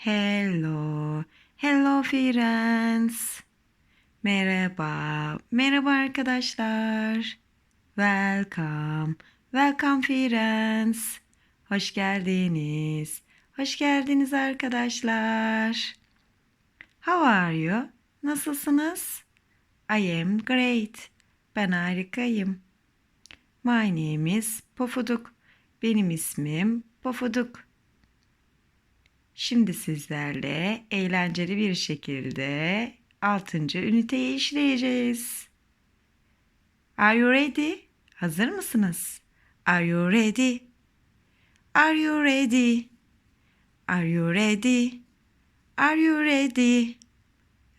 Hello. Hello friends. Merhaba. Merhaba arkadaşlar. Welcome. Welcome friends. Hoş geldiniz. Hoş geldiniz arkadaşlar. How are you? Nasılsınız? I am great. Ben harikayım. My name is Pofuduk. Benim ismim Pofuduk. Şimdi sizlerle eğlenceli bir şekilde 6. üniteyi işleyeceğiz. Are you ready? Hazır mısınız? Are you ready? Are you ready? Are you ready? Are you ready?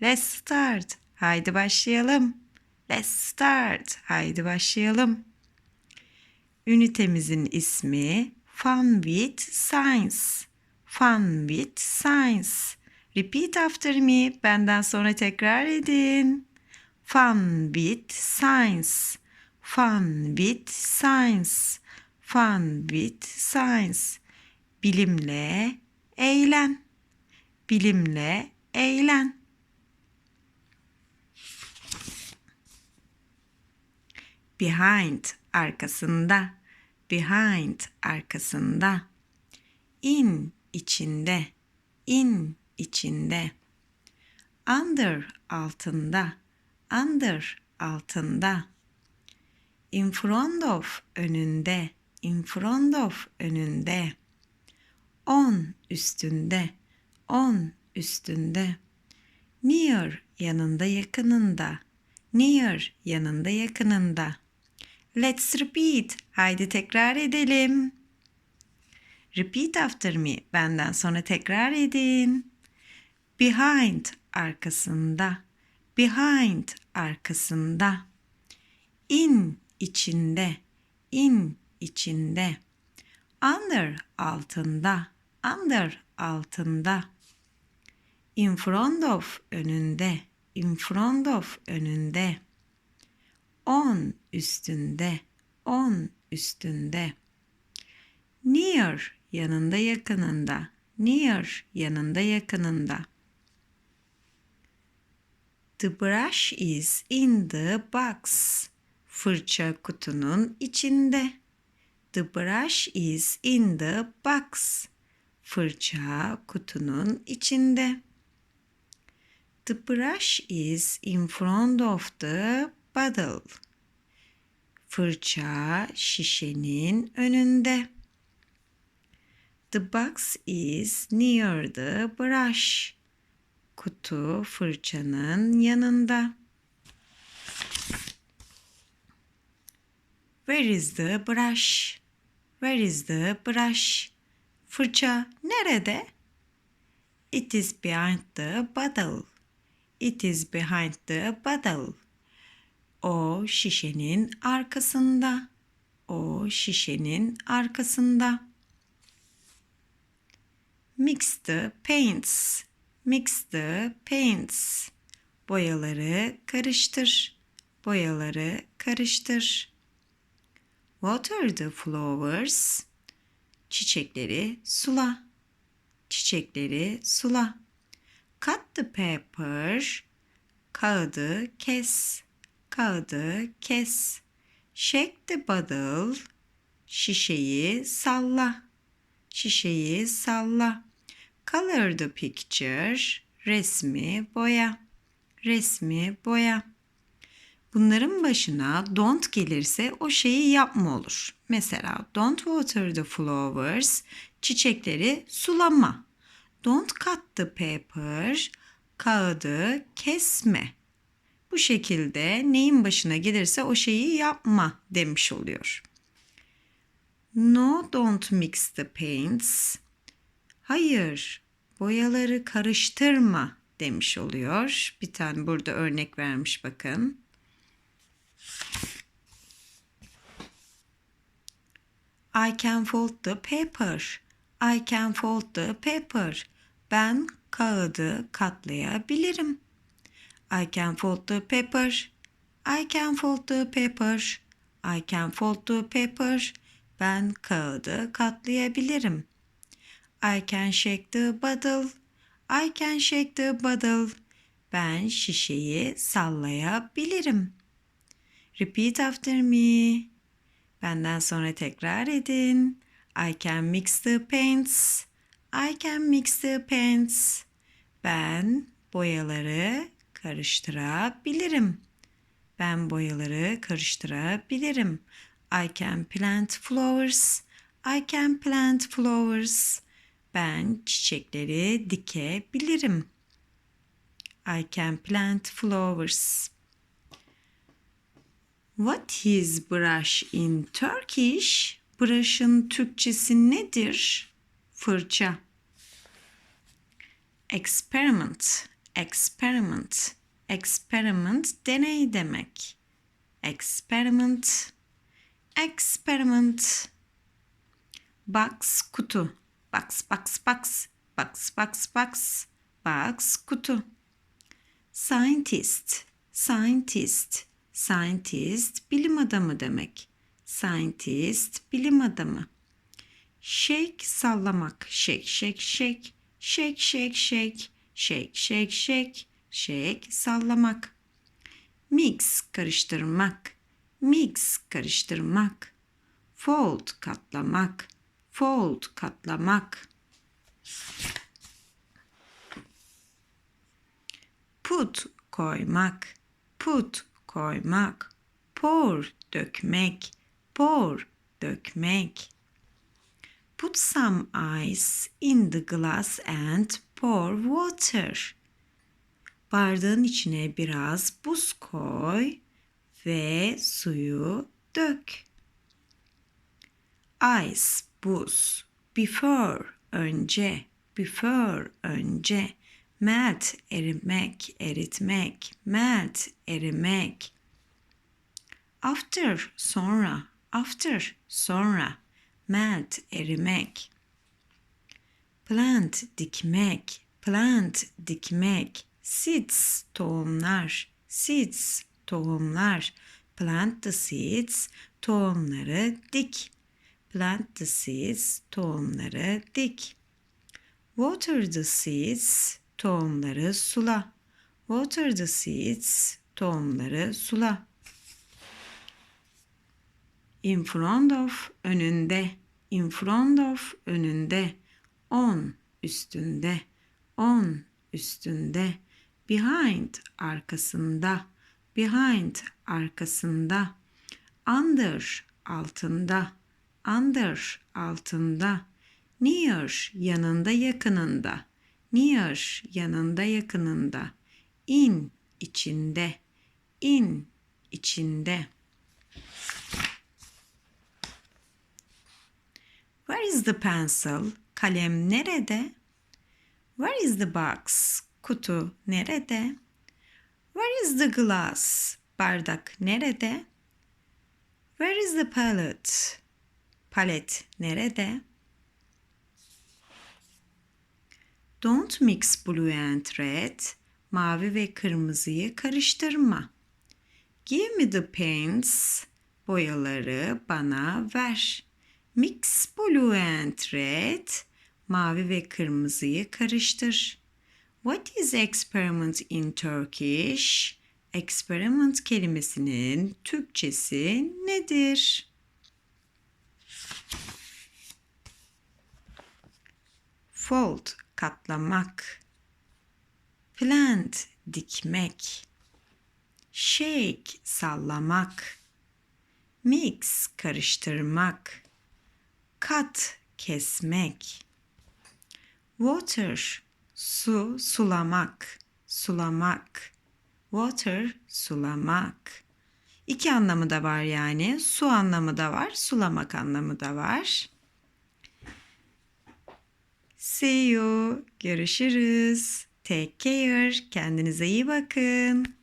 Let's start. Haydi başlayalım. Let's start. Haydi başlayalım. Ünitemizin ismi Fun with Science. Fun with Science. Repeat after me. Benden sonra tekrar edin. Fun with Science. Fun with Science. Fun with Science. Bilimle eğlen. Bilimle eğlen. Behind arkasında. Behind arkasında. In içinde. In içinde. Under altında. Under altında. In front of önünde. In front of önünde. On üstünde. On üstünde. Near yanında yakınında. Near yanında yakınında. Let's repeat. Haydi tekrar edelim. Repeat after me. Benden sonra tekrar edin. Behind arkasında. Behind arkasında. In içinde. In içinde. Under altında. Under altında. In front of önünde. In front of önünde. On üstünde. On üstünde. Near yanında yakınında. Near yanında yakınında. The brush is in the box. Fırça kutunun içinde. The brush is in the box. Fırça kutunun içinde. The brush is in front of the bottle. Fırça şişenin önünde. The box is near the brush. Kutu fırçanın yanında. Where is the brush? Where is the brush? Fırça nerede? It is behind the bottle. It is behind the bottle. O şişenin arkasında. O şişenin arkasında. Mix the paints. Mix the paints. Boyaları karıştır. Boyaları karıştır. Water the flowers. Çiçekleri sula. Çiçekleri sula. Cut the paper. Kağıdı kes. Kağıdı kes. Shake the bottle. Şişeyi salla. Şişeyi salla. Color the picture. Resmi boya. Resmi boya. Bunların başına don't gelirse o şeyi yapma olur. Mesela don't water the flowers. Çiçekleri sulama. Don't cut the paper. Kağıdı kesme. Bu şekilde neyin başına gelirse o şeyi yapma demiş oluyor. No, don't mix the paints. Hayır, boyaları karıştırma demiş oluyor. Bir tane burada örnek vermiş bakın. I can fold the paper. I can fold the paper. Ben kağıdı katlayabilirim. I can fold the paper. I can fold the paper. I can fold the paper. Ben kağıdı katlayabilirim. I can shake the bottle. I can shake the bottle. Ben şişeyi sallayabilirim. Repeat after me. Benden sonra tekrar edin. I can mix the paints. I can mix the paints. Ben boyaları karıştırabilirim. Ben boyaları karıştırabilirim. I can plant flowers. I can plant flowers. Ben çiçekleri dikebilirim. I can plant flowers. What is brush in Turkish? Brush'ın Türkçesi nedir? Fırça. Experiment. Experiment. Experiment deney demek. Experiment. Experiment. Box kutu. Box box box. Box box box. Box kutu. Scientist. Scientist. Scientist bilim adamı demek. Scientist bilim adamı. Shake sallamak. Shake shake shake. Shake shake shake. Shake shake shake. Shake sallamak. Mix karıştırmak. Mix karıştırmak. Fold katlamak. Fold katlamak. Put koymak. Put koymak. Pour dökmek. Pour dökmek. Put some ice in the glass and pour water. Bardağın içine biraz buz koy ve suyu dök. Ice, buz. Before, önce. Before, önce. Melt, erimek, eritmek. Melt, erimek. After, sonra. After, sonra. Melt, erimek. Plant, dikmek. Plant, dikmek. Seeds, tohumlar. Seeds, tohumlar. Plant the seeds, tohumları dik. Plant the seeds, tohumları dik. Water the seeds, tohumları sula. Water the seeds, tohumları sula. In front of, önünde. In front of, önünde. On, üstünde. On, üstünde. Behind, arkasında. Behind, arkasında. Under, altında. Under, altında. Near, yanında yakınında. Near, yanında yakınında. In, içinde. In, içinde. Where is the pencil? Kalem nerede? Where is the box? Kutu nerede? Where is the glass? Bardak nerede? Where is the palette? Palet nerede? Don't mix blue and red. Mavi ve kırmızıyı karıştırma. Give me the paints. Boyaları bana ver. Mix blue and red. Mavi ve kırmızıyı karıştır. What is experiment in Turkish? Experiment kelimesinin Türkçesi nedir? Fold katlamak. Plant dikmek. Shake sallamak. Mix karıştırmak. Cut kesmek. Water su sulamak. Sulamak. Water sulamak. İki anlamı da var yani. Su anlamı da var, sulamak anlamı da var. See you. Görüşürüz. Take care. Kendinize iyi bakın.